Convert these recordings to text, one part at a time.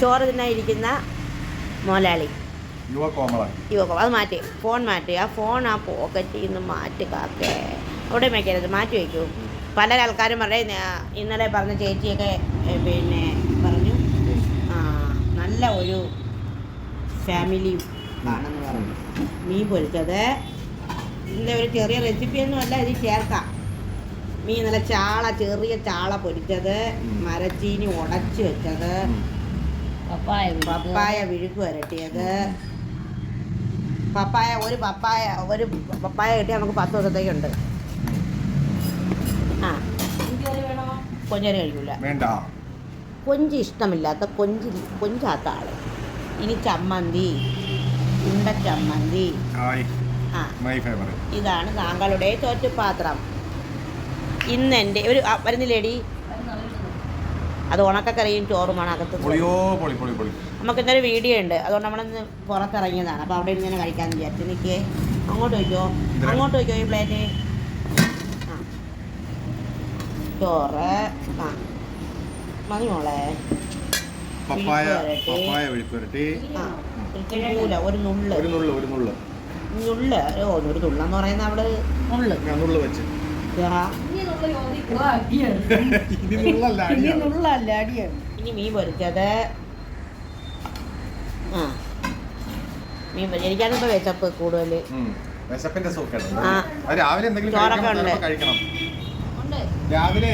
ചോറ് തിന്നായിരിക്കുന്ന മോലാളി. യുവകോമ യുവകം അത് മാറ്റി. ഫോൺ മാറ്റി. ആ ഫോൺ ആ പോക്കറ്റിൽ നിന്ന് മാറ്റി കാക്കേ. അവിടെ വയ്ക്കരുത് മാറ്റി വയ്ക്കൂ പല ആൾക്കാരും പറയും "ഞാ- ഇന്നലെ പറഞ്ഞ ചേച്ചിയൊക്കെ പിന്നെ പറഞ്ഞു. ആ നല്ല ഒരു ഫാമിലി ആണെന്ന് പറഞ്ഞു. മീൻ പൊരിച്ചത്. ഇതിന്റെ ഒരു ചെറിയ റെസിപ്പിയൊന്നും അല്ല ഇത് ചേർക്കാം. മീൻ നല്ല ചാള ചെറിയ ചാള പൊരിച്ചത്. മരച്ചീനി ഉടച്ചു വെച്ചത്. പപ്പായ പപ്പായ വിഴുക്ക് വരട്ടിയത് പപ്പായ ഒരു പപ്പായ ഒരു പപ്പായ കിട്ടിയാൽ നമുക്ക് പത്ത് ദിവസത്തേക്കുണ്ട് ആ. കൊഞ്ചരി കഴിക്കൂല. വേണ്ട. കൊഞ്ച് ഇഷ്ടമില്ലാത്ത കൊഞ്ച് കൊഞ്ചാത്ത ആൾ. ഇനി ചമ്മന്തി ഉണ്ട ചമ്മന്തി. ആ. ഇതാണ് താങ്കളുടെ ചോറ്റുപാത്രം ഇന്ന് എന്റെ ഒരു വരുന്നില്ലേടി? അത് ഉണക്കക്കറിയും ചോറുമാണ് അകത്ത് നമുക്ക് ഇന്നൊരു വീഡിയോ ഉണ്ട്. അതുകൊണ്ട് നമ്മളിന്ന് പുറത്തിറങ്ങിയതാണ്. അപ്പോൾ അവിടെ ഇങ്ങനെ കഴിക്കാൻ വിചാരിച്ചു. നിൽക്കേ അങ്ങോട്ട് വയ്ക്കോ. അങ്ങോട്ട് വയ്ക്കോ ഈ പ്ലേറ്റ് ആ. ചോറ്. ആ. മതി മോളെ. പപ്പായ ആ. പൂല ഒരു നുള്ള്. ഒരു നുള്ളു ഒരു നുള്ളു. നുള്ള്. ഓ ഒരു നുള്ളെന്ന് പറയുന്ന അവൾ നുള്ള്. വെച്ച്. ആ, ഇനി അടിയാണ്. മീൻ പൊരിച്ചത് ആ. മീൻ പൊരി എനിക്കാണിപ്പോൾ വിശപ്പ് കൂടുതൽ. വിശപ്പിന്റെ. രാവിലെ എന്തെങ്കിലും കഴിക്കണം. രാവിലെ?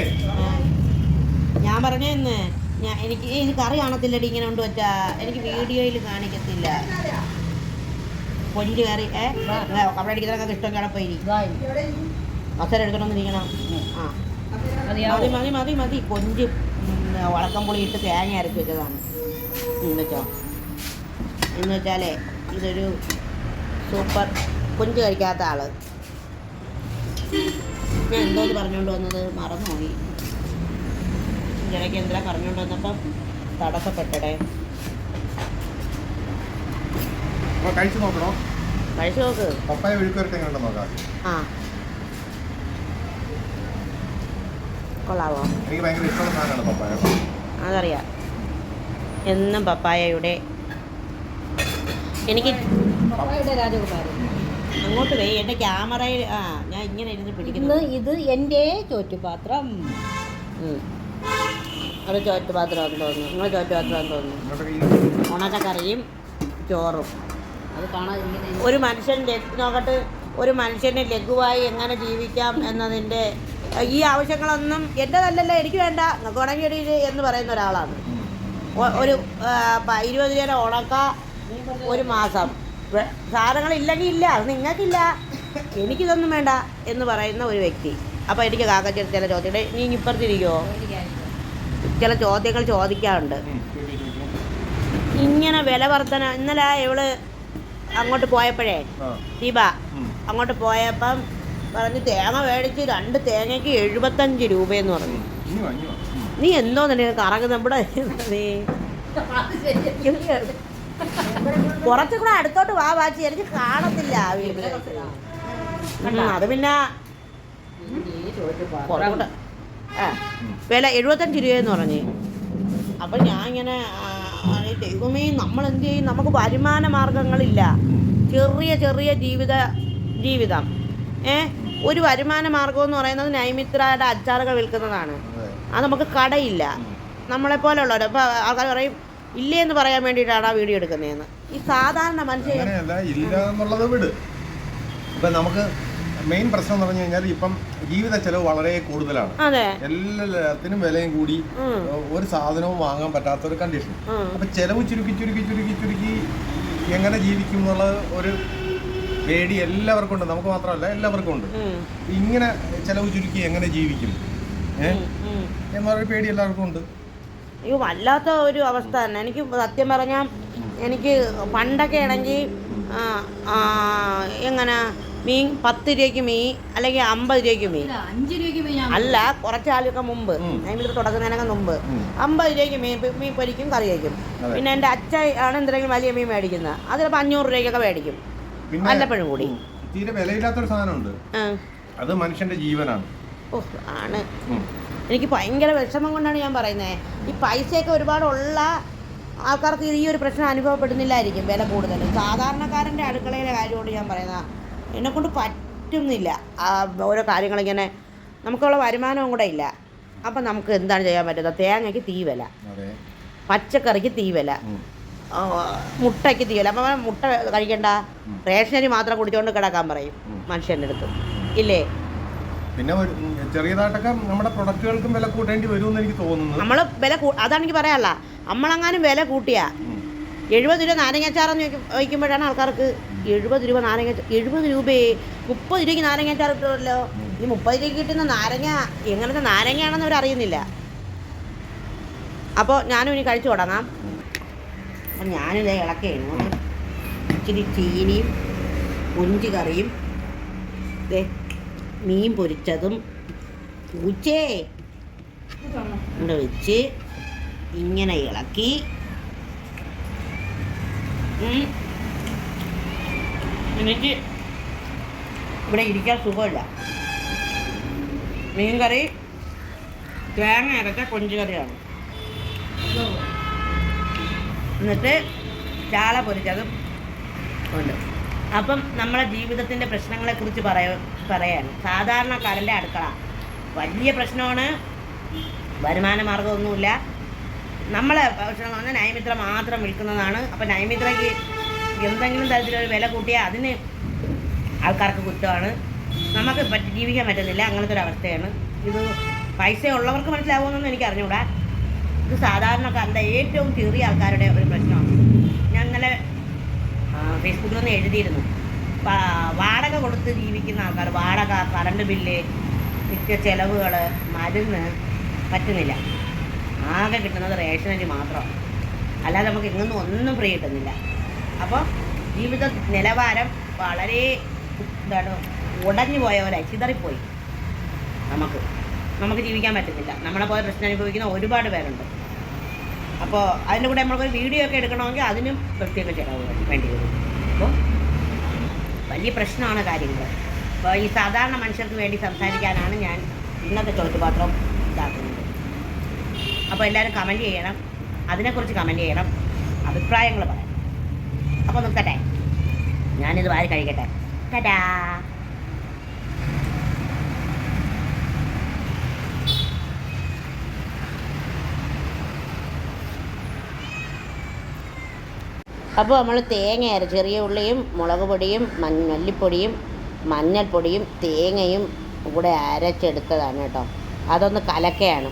ഞാൻ പറഞ്ഞ ഇന്ന് ഞാൻ എനിക്ക് ഇത് കറി കാണത്തില്ലടി ഇങ്ങനെ കൊണ്ട് വെച്ചാ. എനിക്ക് വീഡിയോയിൽ കാണിക്കത്തില്ല. കൊഞ്ച് കറി ഏഹ് ഇഷ്ടം അവിടെ പോയി. മസാല എടുക്കണമെന്ന് ഇരിക്കണം ആ. മതി മതി മതി മതി. കൊഞ്ച് വളക്കംപുളി ഇട്ട് തേങ്ങ അരച്ച് വെച്ചതാണ്. എന്നുവെച്ചോ എന്ന് വെച്ചാലേ ഇതൊരു സൂപ്പർ കൊഞ്ച് കഴിക്കാത്ത ആൾ. ഞാൻ എന്തോ പറഞ്ഞുകൊണ്ട് വന്നത് മറന്നുപോയി. ഇടയ്ക്ക് എന്തിനാ പറഞ്ഞുകൊണ്ട് വന്നപ്പം തടസ്സപ്പെട്ടടേ. കഴിച്ചു നോക്കണോ? കഴിച്ചു നോക്ക്. പപ്പായ വിഴുക്കുവരട്ടെ നോക്കാം. ആ. കൊള്ളാവോ? അതറിയാം. എന്നും പപ്പായയുടെ എനിക്ക് അങ്ങോട്ട് വേ എന്റെ ക്യാമറയിൽ ആ ഞാൻ ഇങ്ങനെ ഇരുന്ന് പിടിക്കുന്നു. ഇത് എന്റെ ചോറ്റുപാത്രം. അവിടെ ചോറ്റുപാത്രമാണെന്ന് തോന്നുന്നു. നിങ്ങളെ ചോറ്റുപാത്രമാണെന്ന് തോന്നുന്നു. ഉണക്കക്കറിയും ചോറും. അത് കാണാൻ ഒരു മനുഷ്യൻ നോക്കട്ട്. ഒരു മനുഷ്യന് ലഘുവായി എങ്ങനെ ജീവിക്കാം എന്നതിന്റെ ഈ ആവശ്യങ്ങളൊന്നും എന്റെതല്ലല്ലോ എനിക്ക് വേണ്ട. നിങ്ങൾക്ക് വേണമെങ്കിൽ എടി എന്ന് പറയുന്ന ഒരാളാണ്. ഒരു ഇരുപത് രൂപ ഉണക്ക ഒരു മാസം. സാധനങ്ങൾ ഇല്ലെങ്കിൽ ഇല്ല അത് നിങ്ങൾക്കില്ല. എനിക്കിതൊന്നും വേണ്ട എന്ന് പറയുന്ന ഒരു വ്യക്തി. അപ്പോൾ എനിക്ക് കാക്കച്ച ചില ചോദ്യങ്ങൾ നീ ഇപ്പുറത്തിരിക്കുമോ ചില ചോദ്യങ്ങൾ ചോദിക്കാറുണ്ട്. ഇങ്ങനെ വില വർധന ഇന്നലെ ഇവൾ അങ്ങോട്ട് പോയപ്പോഴേ. ദീപ അങ്ങോട്ട് പോയപ്പം പറഞ്ഞ് തേങ്ങ മേടിച്ച് രണ്ട് തേങ്ങയ്ക്ക് എഴുപത്തഞ്ച് രൂപയെന്ന് പറഞ്ഞു. നീ എന്തോ തന്നെ കറങ്ങുന്ന? നമ്മുടെ നീ. കുറച്ചും കൂടെ അടുത്തോട്ട് വാ വാച്ചി. എനിക്ക് കാണത്തില്ല അത് പിന്നെ കുറച്ചുകൂടെ. വില എഴുപത്തഞ്ച് രൂപയെന്ന് പറഞ്ഞ്. അപ്പം ഞാൻ ഇങ്ങനെ ദൈവമേ നമ്മൾ എന്ത് ചെയ്യും? നമുക്ക് വരുമാന മാർഗങ്ങളില്ല ചെറിയ ചെറിയ ജീവിത ജീവിതം. ഏ? ഒരു വരുമാന മാർഗം എന്ന് പറയുന്നത് നൈമിത്രയുടെ അച്ചാറുകൾ വിൽക്കുന്നതാണ്. അത് നമുക്ക് കടയില്ല. നമ്മളെ പോലെയുള്ളവർ അപ്പോൾ ആൾക്കാർ പറയും ഇല്ലേ എന്ന് പറയാൻ വേണ്ടിയിട്ടാണ് ആ വീഡിയോ എടുക്കുന്നതെന്ന്. ഈ സാധാരണ മനുഷ്യന് ഇല്ല എന്നുള്ളത് വിട്. ഇപ്പൊ നമുക്ക് മെയിൻ പ്രശ്നം എന്ന് പറഞ്ഞു കഴിഞ്ഞാൽ ഇപ്പം ജീവിത ചെലവ് വളരെ കൂടുതലാണ്. എല്ലാത്തിനും വിലയും കൂടി ഒരു സാധനവും വാങ്ങാൻ പറ്റാത്ത ഒരു കണ്ടീഷൻ. അപ്പൊ ചെലവ് ചുരുക്കി ചുരുക്കി ചുരുക്കി ചുരുക്കി എങ്ങനെ ജീവിക്കും എന്നുള്ള ഒരു പേടി എല്ലാവർക്കും ഉണ്ട്. നമുക്ക് മാത്രമല്ല എല്ലാവർക്കും ഉണ്ട്. ഇങ്ങനെ ചെലവ് ചുരുക്കി എങ്ങനെ ജീവിക്കും. എന്നൊരു പേടി എല്ലാവർക്കും ഉണ്ട്. അയ്യോ വല്ലാത്ത ഒരു അവസ്ഥ തന്നെ. എനിക്ക് സത്യം പറഞ്ഞാൽ എനിക്ക് പണ്ടൊക്കെ ആണെങ്കിൽ എങ്ങനെ മീൻ പത്ത് രൂപയ്ക്ക് മീൻ അല്ലെങ്കിൽ അമ്പത് രൂപയ്ക്ക് മീൻ. അഞ്ച് രൂപയ്ക്ക് മീൻ അല്ല കുറച്ച് ആളൊക്കെ മുമ്പ്. ഞാൻ തുടങ്ങുന്നതിനൊക്കെ മുമ്പ്. അമ്പത് രൂപയ്ക്ക് മീൻ മീൻ പൊരിക്കും കറി വയ്ക്കും. പിന്നെ എന്റെ അച്ഛ ആണ് എന്തെങ്കിലും വലിയ മീൻ മേടിക്കുന്നത്. അത് ചിലപ്പോൾ അഞ്ഞൂറ് രൂപയ്ക്കൊക്കെ മേടിക്കും. വല്ലപ്പോഴും കൂടി. തീരെ വിലയില്ലാത്തൊരു സാധനമുണ്ട്. അത് മനുഷ്യന്റെ ജീവനാണ്. ഓ ആണ്. എനിക്ക് ഭയങ്കര വിഷമം കൊണ്ടാണ് ഞാൻ പറയുന്നത് ഈ പൈസയൊക്കെ ഒരുപാടുള്ള ആൾക്കാർക്ക് ഈ ഒരു പ്രശ്നം അനുഭവപ്പെടുന്നില്ലായിരിക്കും വില കൂടുതൽ. സാധാരണക്കാരന്റെ അടുക്കളയിലെ കാര്യമോട് ഞാൻ പറയുന്നത്. എന്നെക്കൊണ്ട് പറ്റുന്നില്ല. ആ ഓരോ കാര്യങ്ങളിങ്ങനെ നമുക്കുള്ള വരുമാനവും കൂടെ ഇല്ല. അപ്പം നമുക്ക് എന്താണ് ചെയ്യാൻ പറ്റുന്നത്? തേങ്ങയ്ക്ക് തീ വില. പച്ചക്കറിക്ക് തീ വില. മുട്ടയ്ക്ക് തീയല്ല അപ്പം മുട്ട കഴിക്കണ്ട. റേഷനരി മാത്രം കുടിച്ചുകൊണ്ട് കിടക്കാൻ പറയും. മനുഷ്യന്റെ അടുത്ത്. ഇല്ലേ? പിന്നെ ചെറിയതായിട്ടൊക്കെ നമ്മുടെ പ്രൊഡക്റ്റുകൾക്കും വില കൂട്ടേണ്ടി വരുമെന്ന് എനിക്ക് തോന്നുന്നു നമ്മൾ വില അതാണ് എനിക്ക് പറയാനുള്ള. നമ്മളെങ്ങാനും വില കൂട്ടിയാ. എഴുപത് രൂപ നാരങ്ങാച്ചാറെന്ന് വയ്ക്കുമ്പോഴാണ് ആൾക്കാർക്ക് എഴുപത് രൂപ നാരങ്ങ എഴുപത് രൂപയെ മുപ്പത് രൂപയ്ക്ക് നാരങ്ങാച്ചാർ കിട്ടുമല്ലോ? ഈ മുപ്പത് രൂപയ്ക്ക് കിട്ടുന്ന നാരങ്ങ എങ്ങനത്തെ നാരങ്ങയാണെന്ന് അവർ അറിയുന്നില്ല അപ്പോൾ ഞാനും ഇനി കഴിച്ചു തുടങ്ങാം അപ്പം ഞാനിത് ഇളക്കുകയാണ് ഇച്ചിരി ചീനിയും കൊഞ്ച് കറിയും. മീൻ പൊരിച്ചതും. പൂച്ചേ. ഇവിടെ വെച്ച് ഇങ്ങനെ ഇളക്കി. എനിക്ക് ഇവിടെ ഇരിക്കാൻ സുഖമില്ല. മീൻ കറി തേങ്ങ അരച്ച കൊഞ്ച് കറിയാണ്. എന്നിട്ട് ചാള പൊരിച്ചതും ഉണ്ട് അപ്പം നമ്മളെ ജീവിതത്തിന്റെ പ്രശ്നങ്ങളെക്കുറിച്ച് പറയ പറയാണ്. സാധാരണക്കാരന്റെ അടുക്കള. വലിയ പ്രശ്നമാണ്. വരുമാന മാർഗമൊന്നുമില്ല നമ്മളെ ഭക്ഷണം എന്ന് പറഞ്ഞാൽ മാത്രം വിൽക്കുന്നതാണ്. അപ്പം നൈമിത്രയ്ക്ക് എന്തെങ്കിലും തരത്തിലൊരു വില കൂട്ടിയാൽ അതിന് ആൾക്കാർക്ക് കുറ്റമാണ്. നമുക്ക് ജീവിക്കാൻ പറ്റുന്നില്ല. അങ്ങനത്തെ ഒരു അവസ്ഥയാണ്. ഇത് പൈസ ഉള്ളവർക്ക് മനസ്സിലാവുമെന്നൊന്നും എനിക്ക് അറിഞ്ഞുകൂടാ ഇത് സാധാരണക്കാരുടെ ഏറ്റവും ചെറിയ ആൾക്കാരുടെ ഒരു പ്രശ്നമാണ്. ഞാൻ ഇന്നലെ ഫേസ്ബുക്കിൽ ഒന്ന് എഴുതിയിരുന്നു വാടക കൊടുത്ത് ജീവിക്കുന്ന ആൾക്കാർ വാടക കറണ്ട് ബില്ല് മിക്ക ചിലവുകൾ മരുന്ന് പറ്റുന്നില്ല. ആകെ കിട്ടുന്നത് റേഷനരി മാത്രമാണ്. അല്ലാതെ നമുക്ക് ഇങ്ങൊന്നും ഒന്നും ഫ്രീ കിട്ടുന്നില്ല. അപ്പോൾ ജീവിത നിലവാരം വളരെ എന്താണ് ഉടഞ്ഞു പോയ പോലെ ചിതറിപ്പോയി. നമുക്ക്. നമുക്ക് ജീവിക്കാൻ പറ്റുന്നില്ല. നമ്മളെ പോലെ പ്രശ്നം അനുഭവിക്കുന്ന ഒരുപാട് പേരുണ്ട്. അപ്പോൾ അതിന്റെ കൂടെ നമ്മൾക്കൊരു വീഡിയോ ഒക്കെ എടുക്കണമെങ്കിൽ അതിനും പ്രത്യേക ചിലവ് വേണ്ടി വരും അപ്പോൾ വലിയ പ്രശ്നമാണ് കാര്യങ്ങൾ. അപ്പോൾ ഈ സാധാരണ മനുഷ്യർക്ക് വേണ്ടി സംസാരിക്കാനാണ് ഞാൻ ഇന്നത്തെ ചോദ്യപാത്രം ഇതാക്കുന്നത്. അപ്പോൾ എല്ലാവരും കമന്റ് ചെയ്യണം. അതിനെക്കുറിച്ച് കമന്റ് ചെയ്യണം. അഭിപ്രായങ്ങൾ പറയണം. അപ്പോൾ നിർത്തട്ടെ? ഞാനിത് വാരി കഴിക്കട്ടെ ടാറ്റാ അപ്പോൾ നമ്മൾ തേങ്ങ ചെറിയ ഉള്ളിയും മുളക് പൊടിയും മല്ലിപ്പൊടിയും മഞ്ഞൾപ്പൊടിയും തേങ്ങയും കൂടെ അരച്ചെടുത്തതാണ് കേട്ടോ. അതൊന്ന് കലക്കയാണ്.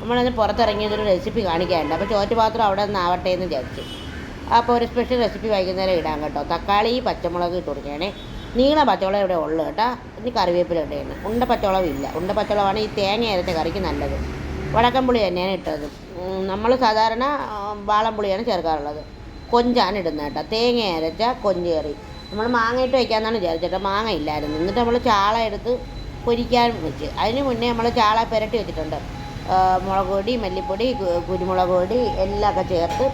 നമ്മളതിന് പുറത്തിറങ്ങിയതൊരു റെസിപ്പി കാണിക്കാനുണ്ട്. അപ്പോൾ ചോറ്റ് പാത്രം അവിടെ നിന്ന് ആവട്ടെ എന്ന് വിചാരിച്ചു. അപ്പോൾ ഒരു സ്പെഷ്യൽ റെസിപ്പി വൈകുന്നേരം ഇടാം കേട്ടോ. തക്കാളി പച്ചമുളക് ഇട്ട് കൊടുക്കുകയാണേ. നീള പച്ചമുളക് ഇവിടെ ഉള്ളു കേട്ടോ. ഇനി കറിവേപ്പില ഇടുകയാണ് ഉണ്ട പച്ചമുളക് ഇല്ല. ഉണ്ട പച്ചമുളകാണ് ഈ തേങ്ങ അരച്ച കറിക്ക് നല്ലത്. വടക്കൻപുളി തന്നെയാണ് ഇട്ടത്. നമ്മൾ സാധാരണ വാളൻപുളിയാണ് ചേർക്കാറുള്ളത്. കൊഞ്ചാണ് ഇടുന്നത് കേട്ടോ. തേങ്ങ അരച്ച കൊഞ്ച് കറി നമ്മൾ മാങ്ങ ഇട്ട് വയ്ക്കാമെന്നാണ് വിചാരിച്ചത് മാങ്ങ ഇല്ലായിരുന്നു. എന്നിട്ട് നമ്മൾ ചാള എടുത്ത് പൊരിക്കാൻ വെച്ച്. അതിന് മുന്നേ നമ്മൾ ചാള പുരട്ടി വെച്ചിട്ടുണ്ട്. മുളക് പൊടി മല്ലിപ്പൊടി കുരുമുളക് പൊടി എല്ലാം ഒക്കെ ചേർത്ത്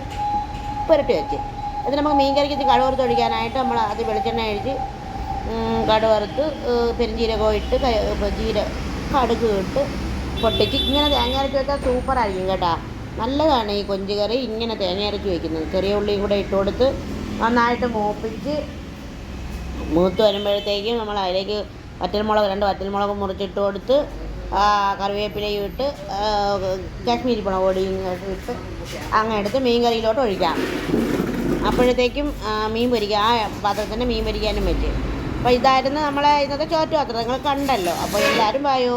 പുരട്ടി വെച്ച്. എന്നിട്ട് നമുക്ക് മീൻ കറിക്ക് കടുവറുത്ത് ഒഴിക്കാനായിട്ട് നമ്മൾ അത് വെളിച്ചെണ്ണ ഒഴിച്ച് കടുവറുത്ത് പെരുംജീരകം ഇട്ട് ജീര കടുക് ഇട്ട് പൊട്ടിച്ച്. ഇങ്ങനെ തേങ്ങ അരച്ച് വെച്ചാൽ സൂപ്പറായിരിക്കും കേട്ടോ. നല്ലതാണ് ഈ കൊഞ്ച് കറി ഇങ്ങനെ തേങ്ങ അരച്ച് വയ്ക്കുന്നത് ചെറിയ ഉള്ളിയും കൂടെ ഇട്ട് കൊടുത്ത് നന്നായിട്ട് മൂപ്പിച്ച് മൂത്ത് വരുമ്പോഴത്തേക്കും നമ്മൾ അതിലേക്ക് വറ്റൽമുളക് രണ്ട് വറ്റൽമുളക് മുറിച്ചിട്ട് കൊടുത്ത് കറിവേപ്പിലയും ഇട്ട് കാശ്മീരി പണം പൊടിയും ഇട്ട് അങ്ങനെ എടുത്ത് മീൻ കറിയിലോട്ട് ഒഴിക്കാം. അപ്പോഴത്തേക്കും മീൻ പൊരിക്കുക ആ പാത്രത്തിന് മീൻ പൊരിക്കാനും പറ്റും. അപ്പോൾ ഇതായിരുന്നു നമ്മളെ ഇന്നത്തെ ചോറ്റുപാത്രം നിങ്ങൾ കണ്ടല്ലോ. അപ്പോൾ എല്ലാവരും വായോ